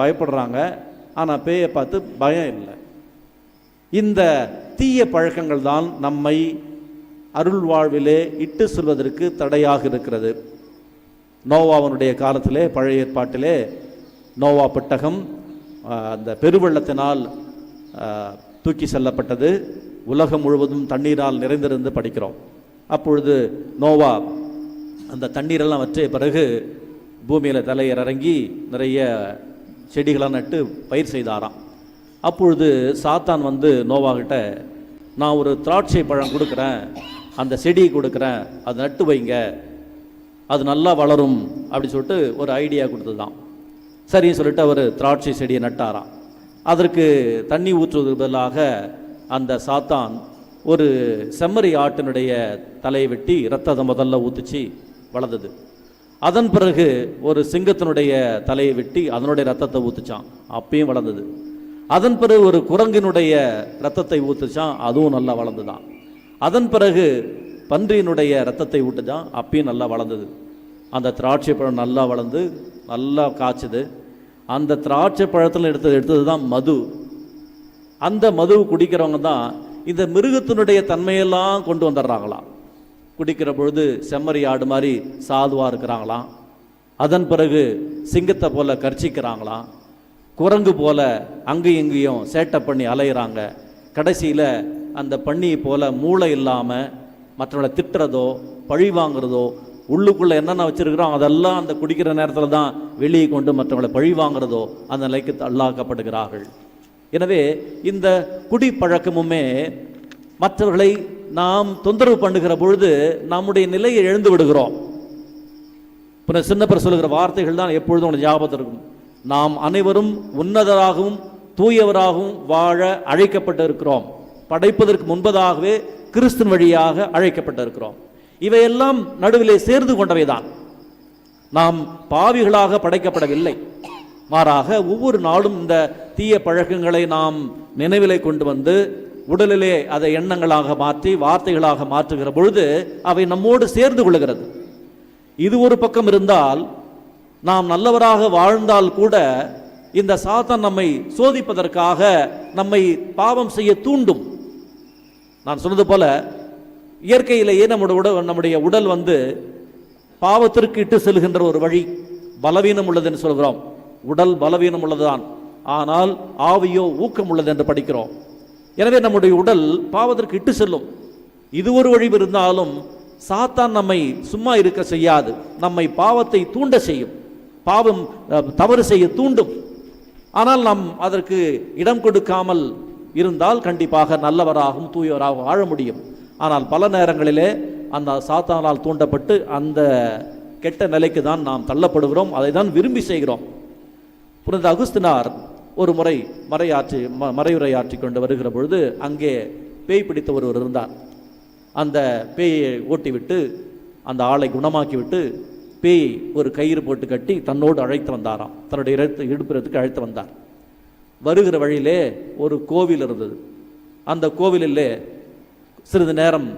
பயப்படுறாங்க. ஆனால் பேயை பார்த்து பயம் இல்லை. இந்த தீய பழக்கங்கள் தான் நம்மை அருள் வாழ்விலே இட்டு செல்வதற்கு தடையாக இருக்கிறது. நோவாவனுடைய காலத்திலே பழைய ஏற்பாட்டிலே நோவா பெட்டகம் அந்த பெருவெள்ளத்தினால் தூக்கி செல்லப்பட்டது. உலகம் முழுவதும் தண்ணீரால் நிறைந்திருந்து படிக்கிறோம். அப்பொழுது நோவா அந்த தண்ணீரெல்லாம் வற்றிய பிறகு பூமியில் தலையிறங்கி நிறைய செடிகளை நட்டு பயிர் செய்தாராம். அப்பொழுது சாத்தான் வந்து நோவாகிட்ட நான் ஒரு திராட்சை பழம் கொடுக்குறேன். அந்த செடியை கொடுக்குறேன். அதை நட்டு வைங்க. அது நல்லா வளரும். அப்படி சொல்லிட்டு ஒரு ஐடியா கொடுத்ததுதான். சரின்னு சொல்லிட்டு அவர் திராட்சை செடியை நட்டாராம். அதற்கு தண்ணி ஊற்றுவதற்கு பதிலாக அந்த சாத்தான் ஒரு செம்மறி ஆட்டினுடைய தலையை வெட்டி ரத்தத்தை முதல்ல ஊற்றுச்சு வளர்ந்தது அதன் பிறகு ஒரு சிங்கத்தினுடைய தலையை வெட்டி அதனுடைய ரத்தத்தை ஊத்துச்சான் அப்பயும் வளர்ந்தது. அதன் பிறகு ஒரு குரங்கினுடைய ரத்தத்தை ஊத்துச்சான் அதுவும் நல்லா வளர்ந்துதான் அதன் பிறகு பன்றியினுடைய ரத்தத்தை ஊட்டுச்சான் அப்பயும் நல்லா வளர்ந்தது. அந்த திராட்சை பழம் நல்லா வளர்ந்து நல்லா காய்ச்சுது. அந்த திராட்சை பழத்தில் எடுத்தது எடுத்தது தான் மது. அந்த மது குடிக்கிறவங்க தான் இந்த மிருகத்தினுடைய தன்மையெல்லாம் கொண்டு வந்துடுறாங்களாம். குடிக்கிற பொழுது செம்மறி ஆடு மாதிரி சாதுவாக இருக்கிறாங்களாம். அதன் பிறகு சிங்கத்தை போல கர்ச்சிக்கிறாங்களாம். குரங்கு போல அங்கேயும் இங்கேயும் சேட்டை பண்ணி அலையிறாங்க. கடைசியில் அந்த பண்ணியை போல மூளை இல்லாமல் மற்றவங்களை திட்டுறதோ பழி வாங்குறதோ உள்ளுக்குள்ளே என்னென்ன வச்சுருக்கிறோம் அதெல்லாம் அந்த குடிக்கிற நேரத்தில் தான் வெளியே கொண்டு மற்றவங்களை பழி வாங்குறதோ அந்த நிலைக்கு தள்ளாக்கப்படுகிறார்கள். எனவே இந்த குடி பழக்கமுமே மற்றவர்களை நாம் தொந்தரவு பண்ணுகிற பொழுது நம்முடைய நிலையை எழுந்து விடுகிறோம். இப்போ சின்னப்பர் சொல்லுகிற வார்த்தைகள் தான் எப்பொழுதும் உனக்கு ஞாபகத்தில் இருக்கும். நாம் அனைவரும் உன்னதராகவும் தூயவராகவும் வாழ அழைக்கப்பட்டிருக்கிறோம். படைப்பதற்கு முன்பதாகவே கிறிஸ்தன் வழியாக அழைக்கப்பட்டிருக்கிறோம். இவையெல்லாம் நடுவிலே சேர்ந்து கொண்டவைதான். நாம் பாவிகளாக படைக்கப்படவில்லை. மாறாக ஒவ்வொரு நாளும் இந்த தீய பழக்கங்களை நாம் நினைவிலை கொண்டு வந்து உடலிலே அதை எண்ணங்களாக மாற்றி வார்த்தைகளாக மாற்றுகிற பொழுது அவை நம்மோடு சேர்ந்து கொள்கிறது. இது ஒரு பக்கம் இருந்தால் நாம் நல்லவராக வாழ்ந்தால் கூட இந்த சாத்தன் நம்மை சோதிப்பதற்காக நம்மை பாவம் செய்ய தூண்டும். நான் சொன்னது போல இயற்கையிலேயே நம்முடைய உடல் நம்முடைய உடல் வந்து பாவத்திற்கு இட்டு செல்கின்ற ஒரு வழி பலவீனம் உள்ளதுன்னு சொல்கிறோம். உடல் பலவீனம் உள்ளதுதான். ஆனால் ஆவியோ ஊக்கம் உள்ளது என்று படிக்கிறோம். எனவே நம்முடைய உடல் பாவத்திற்கு இட்டு செல்லும். இது ஒரு வழி இருந்தாலும் சாத்தான் நம்மை சும்மா இருக்க செய்யாது. நம்மை பாவத்தை தூண்ட செய்யும். பாவம் தவறு செய்ய தூண்டும். ஆனால் நாம் அதற்கு இடம் கொடுக்காமல் இருந்தால் கண்டிப்பாக நல்லவராகவும் தூயவராகவும் வாழ முடியும். ஆனால் பல நேரங்களிலே அந்த சாத்தானால் தூண்டப்பட்டு அந்த கெட்ட நிலைக்கு தான் நாம் தள்ளப்படுகிறோம். அதை தான் விரும்பி செய்கிறோம். புனித அகுஸ்தினார் ஒரு முறை மறையாற்றி ம- மறையுரையாற்றி கொண்டு வருகிற பொழுது அங்கே பேய் பிடித்த ஒருவர் இருந்தார். அந்த பேயை ஓட்டிவிட்டு அந்த ஆளை குணமாக்கிவிட்டு பேய் ஒரு கயிறு போட்டு கட்டி தன்னோடு அழைத்து வந்தாராம். தன்னுடைய இடத்து இடுப்புறத்துக்கு அழைத்து வந்தார். வருகிற வழியிலே ஒரு கோவில் இருந்தது. அந்த கோவிலிலே சிறிது நேரம்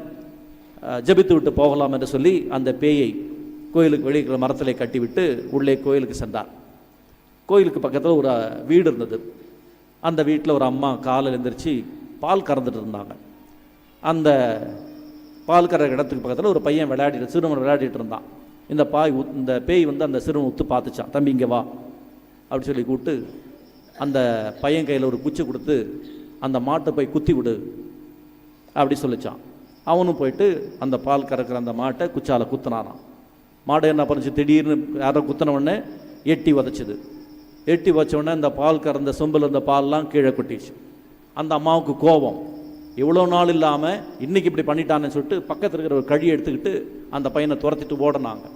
ஜபித்து விட்டு போகலாம் என்று சொல்லி அந்த பேயை கோயிலுக்கு வெளியே மரத்திலே கட்டிவிட்டு உள்ளே கோயிலுக்கு சென்றார். கோயிலுக்கு பக்கத்தில் ஒரு வீடு இருந்தது. அந்த வீட்டில் ஒரு அம்மா காலில் எழுந்திரிச்சு பால் கறந்துட்டு இருந்தாங்க. அந்த பால் கறக்கிற இடத்துக்கு பக்கத்தில் ஒரு பையன் விளையாடிட்டு சிறுவன் விளையாடிட்டு இருந்தான். இந்த பாய் உத்- இந்த பேய் வந்து அந்த சிறுவன் உத்து பார்த்துச்சான் தம்பி இங்கே வா. அப்படி சொல்லி கூப்பிட்டு அந்த பையன் கையில் ஒரு குச்சி கொடுத்து அந்த மாட்டை போய் குத்தி விடு. அப்படி சொல்லிச்சான் அவனும் போயிட்டு அந்த பால் கறக்கிற அந்த மாட்டை குச்சால குத்துனானான் மாடு என்ன பண்ணுச்சு? திடீர்னு யாரோ குத்தின உடனே எட்டி உதச்சிது. எட்டி வச்ச உடனே இந்த பால் கறந்த சொம்பில் இருந்த பால்லாம் கீழே கொட்டிச்சு. அந்த அம்மாவுக்கு கோபம். இவ்வளோ நாள் இல்லாமல் இன்னைக்கு இப்படி பண்ணிட்டான்னு சொல்லிட்டு பக்கத்தில் இருக்கிற ஒரு கழி எடுத்துக்கிட்டு அந்த பையனை துரத்திட்டு ஓடினாங்க.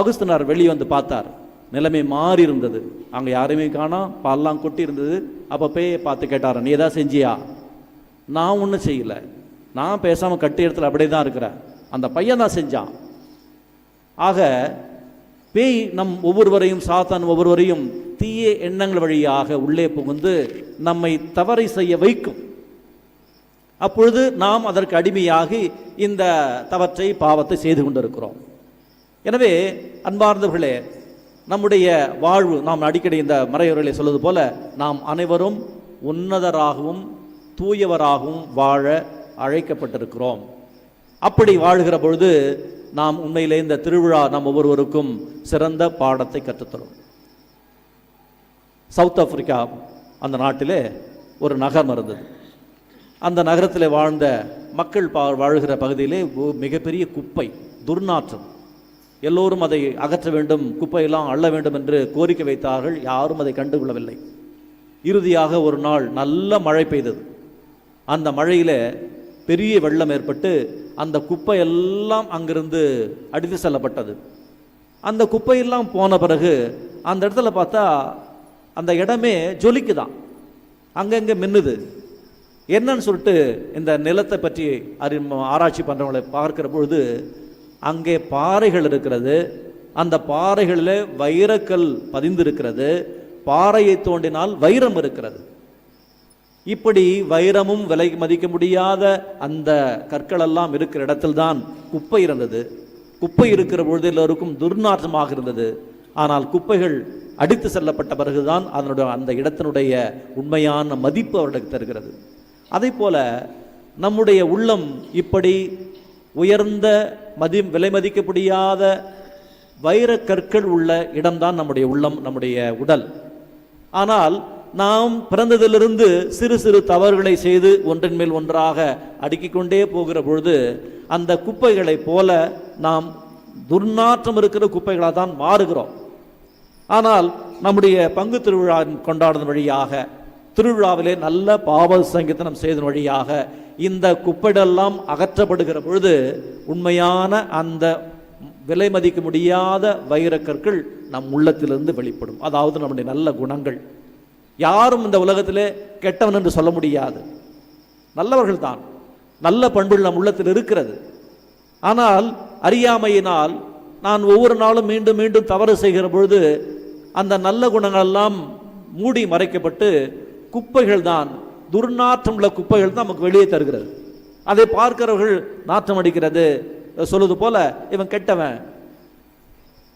அகுஸ்தினார் வெளியே வந்து பார்த்தார். நிலைமை மாறி இருந்தது. அங்கே யாருமே காணாம் பால்லாம் கொட்டி இருந்தது. அப்போ பேயை பார்த்து கேட்டார் நீ ஏதாவது செஞ்சியா? நான் ஒன்றும் செய்யலை. நான் பேசாமல் கட்டி இடத்துல அப்படியே தான் இருக்கிறேன். அந்த பையன் தான் செஞ்சான். ஆக பேய் நம் ஒவ்வொருவரையும் சாத்தான் ஒவ்வொருவரையும் தீய எண்ணங்கள் வழியாக உள்ளே புகுந்து நம்மை தவறை செய்ய வைக்கும். அப்பொழுது நாம் அதற்கு அடிமையாகி இந்த தவற்றை பாவத்தை செய்து கொண்டிருக்கிறோம். எனவே அன்பார்ந்தவர்களே நம்முடைய வாழ்வு நாம் அடிக்கடி இந்த மறையுறையில் சொல்வது போல நாம் அனைவரும் உன்னதராகவும் தூயவராகவும் வாழ அழைக்கப்பட்டிருக்கிறோம். அப்படி வாழுகிற பொழுது நாம் உண்மையிலே இந்த திருவிழா நாம் ஒவ்வொருவருக்கும் சிறந்த பாடத்தை கற்றுத்தரும். சவுத் ஆப்பிரிக்கா அந்த நாட்டிலே ஒரு நகரம் இருந்தது. அந்த நகரத்தில் வாழ்ந்த மக்கள் பா வாழ்கிற பகுதியிலே மிகப்பெரிய குப்பை துர்நாற்றம். எல்லோரும் அதை அகற்ற வேண்டும் குப்பையெல்லாம் அள்ள வேண்டும் என்று கோரிக்கை வைத்தார்கள் யாரும் அதை கண்டுகொள்ளவில்லை. இறுதியாக ஒரு நாள் நல்ல மழை பெய்தது. அந்த மழையில் பெரிய வெள்ளம் ஏற்பட்டு அந்த குப்பை எல்லாம் அங்கிருந்து அடித்து செல்லப்பட்டது. அந்த குப்பையெல்லாம் போன பிறகு அந்த இடத்துல பார்த்தா அந்த இடமே ஜொலிக்குதான். அங்கங்கே மின்னுது. என்னன்னு சொல்லிட்டு இந்த நிலத்தை பற்றி அறி ஆராய்ச்சி பண்ணுறவங்களை பார்க்குற பொழுது அங்கே பாறைகள் இருக்கிறது. அந்த பாறைகளில் வைரக்கல் பதிந்திருக்கிறது. பாறையை தோண்டினால் வைரம் இருக்கிறது. இப்படி வைரமும் விலை மதிக்க முடியாத அந்த கற்கள் எல்லாம் இருக்கிற இடத்தில்தான் குப்பை இருந்தது. குப்பை இருக்கிற பொழுது எல்லோருக்கும் துர்நாற்றமாக இருந்தது. ஆனால் குப்பைகள் அடித்து செல்லப்பட்ட பிறகுதான் அதனுடைய அந்த இடத்தினுடைய உண்மையான மதிப்பு அவர்களுக்கு தருகிறது. அதே போல நம்முடைய உள்ளம் இப்படி உயர்ந்த மதி விலை மதிக்க முடியாத வைர கற்கள் உள்ள இடம்தான் நம்முடைய உள்ளம் நம்முடைய உடல். ஆனால் நாம் பிறந்ததிலிருந்து சிறு சிறு தவறுகளை செய்து ஒன்றின் மேல் ஒன்றாக அடுக்கிக் கொண்டே போகிற பொழுது அந்த குப்பைகளைப் போல நாம் துர்நாற்றம் இருக்கிற குப்பைகளாக தான் மாறுகிறோம். ஆனால் நம்முடைய பங்கு திருவிழா கொண்டாடுன வழியாக திருவிழாவிலே நல்ல பாவ சங்கீதனம் செய்த வழியாக இந்த குப்பைடெல்லாம் அகற்றப்படுகிற பொழுது உண்மையான அந்த விலை மதிக்க முடியாத வைரக்கற்கள் நம் உள்ளத்திலிருந்து வெளிப்படும். அதாவது நம்முடைய நல்ல குணங்கள். யாரும் இந்த உலகத்திலே கெட்டவன் என்று சொல்ல முடியாது. நல்லவர்கள் தான். நல்ல பண்புகள் நம் உள்ளத்தில் இருக்கிறது. ஆனால் அறியாமையினால் நான் ஒவ்வொரு நாளும் மீண்டும் மீண்டும் தவறு செய்கிற பொழுது அந்த நல்ல குணங்கள் எல்லாம் மூடி மறைக்கப்பட்டு குப்பைகள் தான் துர்நாற்றம் உள்ள குப்பைகள் தான் நமக்கு வெளியே தருகிறது. அதை பார்க்கிறவர்கள் நாற்றம் அடிக்கிறது. சொல்லுது போல இவன் கெட்டவன்.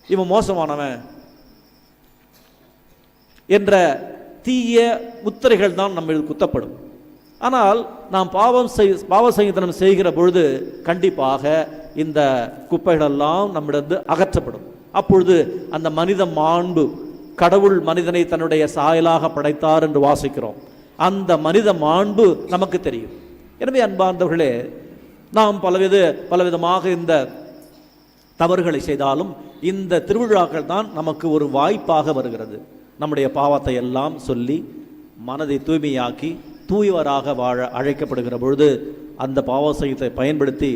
இவன் மோசமானவன். என்ற தீய முத்திரைகள் தான் நம்ம குத்தப்படும். ஆனால் நாம் பாவம் செய் பாவ சங்கீதனம் செய்கிற பொழுது கண்டிப்பாக இந்த குப்பைகளெல்லாம் நம்மிடந்து அகற்றப்படும். அப்பொழுது அந்த மனித மாண்பு கடவுள் மனிதனை தன்னுடைய சாயலாக படைத்தார் என்று வாசிக்கிறோம். அந்த மனித மாண்பு நமக்கு தெரியும். எனவே அன்பார்ந்தவர்களே நாம் பலவித பலவிதமாக இந்த தவறுகளை செய்தாலும் இந்த திருவிழாக்கள் தான் நமக்கு ஒரு வாய்ப்பாக வருகிறது. நம்முடைய பாவத்தை எல்லாம் சொல்லி மனதை தூய்மையாக்கி தூயவராக வாழ அழைக்கப்படுகிற பொழுது அந்த பாவசயத்தை பயன்படுத்தி